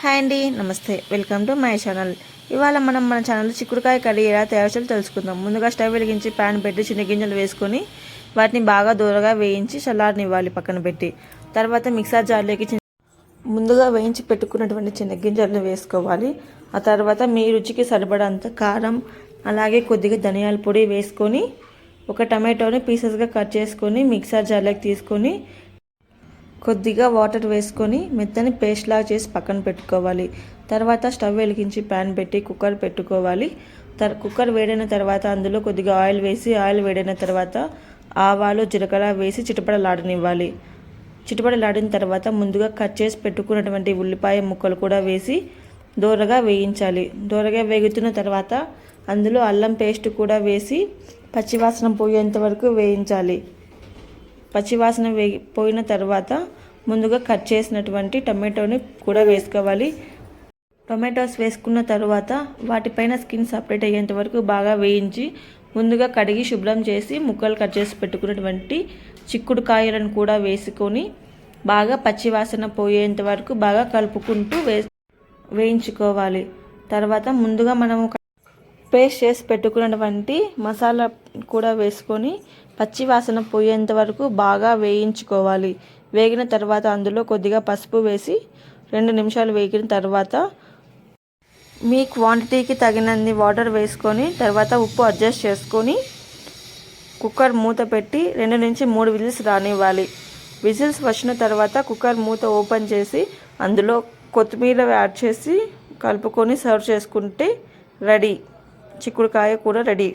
Hi అండి నమస్తే. Welcome to my channel. ఇవాళ మనం మన ఛానల్ చిక్కుడుకాయ కర్రీ ఎలా తయారు చేయాలో తెలుసుకుందాం. ముందుగా స్టవ్ వెలిగించి ప్యాన్ పెట్టి చిన్న గింజలు వేసుకొని వాటిని బాగా దూరగా వేయించి చల్లారనివ్వాలి పక్కన పెట్టి. తర్వాత మిక్సర్ జార్లోకి ముందుగా వేయించి పెట్టుకున్నటువంటి చిన్న గింజలను వేసుకోవాలి. ఆ తర్వాత మీ రుచికి సరిపడంత కారం అలాగే కొద్దిగా ధనియాల పొడి వేసుకొని ఒక టమాటోని పీసెస్గా కట్ చేసుకొని మిక్సర్ జార్లోకి తీసుకొని కొద్దిగా వాటర్ వేసుకొని మెత్తని పేస్ట్లా చేసి పక్కన పెట్టుకోవాలి. తర్వాత స్టవ్ వెలిగించి ప్యాన్ పెట్టి కుక్కర్ పెట్టుకోవాలి. తర్ కుక్కర్ వేడైన తర్వాత అందులో కొద్దిగా ఆయిల్ వేసి ఆయిల్ వేడైన తర్వాత ఆవాలు జీలకర్ర వేసి చిటపడలాడనివ్వాలి చిటపడలాడిన తర్వాత ముందుగా కట్ చేసి పెట్టుకున్నటువంటి ఉల్లిపాయ ముక్కలు కూడా వేసి దూరగా వేయించాలి. దూరగా వేగుతున్న తర్వాత అందులో అల్లం పేస్ట్ కూడా వేసి పచ్చివాసన పోయేంత వరకు వేయించాలి. పచ్చివాసన వే పోయిన తర్వాత ముందుగా కట్ చేసినటువంటి టమాటోని కూడా వేసుకోవాలి. టొమాటోస్ వేసుకున్న తర్వాత వాటిపైన స్కిన్ సపరేట్ అయ్యేంత వరకు బాగా వేయించి ముందుగా కడిగి శుభ్రం చేసి ముక్కలు కట్ చేసి పెట్టుకున్నటువంటి చిక్కుడు కాయలను కూడా వేసుకొని బాగా పచ్చివాసన పోయేంత వరకు బాగా కలుపుకుంటూ వే వేయించుకోవాలి. తర్వాత ముందుగా మనము పేస్ట్ చేసి పెట్టుకున్నటువంటి మసాలా కూడా వేసుకొని పచ్చి వాసన పోయేంత వరకు బాగా వేయించుకోవాలి. వేగిన తర్వాత అందులో కొద్దిగా పసుపు వేసి రెండు నిమిషాలు వేగిన తర్వాత మీ క్వాంటిటీకి తగినన్ని వాటర్ వేసుకొని తర్వాత ఉప్పు అడ్జస్ట్ చేసుకొని కుక్కర్ మూత పెట్టి రెండు నుంచి మూడు విజిల్స్ రానివ్వాలి. విజిల్స్ వచ్చిన తర్వాత కుక్కర్ మూత ఓపెన్ చేసి అందులో కొత్తిమీర యాడ్ చేసి కలుపుకొని సర్వ్ చేసుకుంటే రెడీ. చిక్కుడుకాయ కూర రెడీ.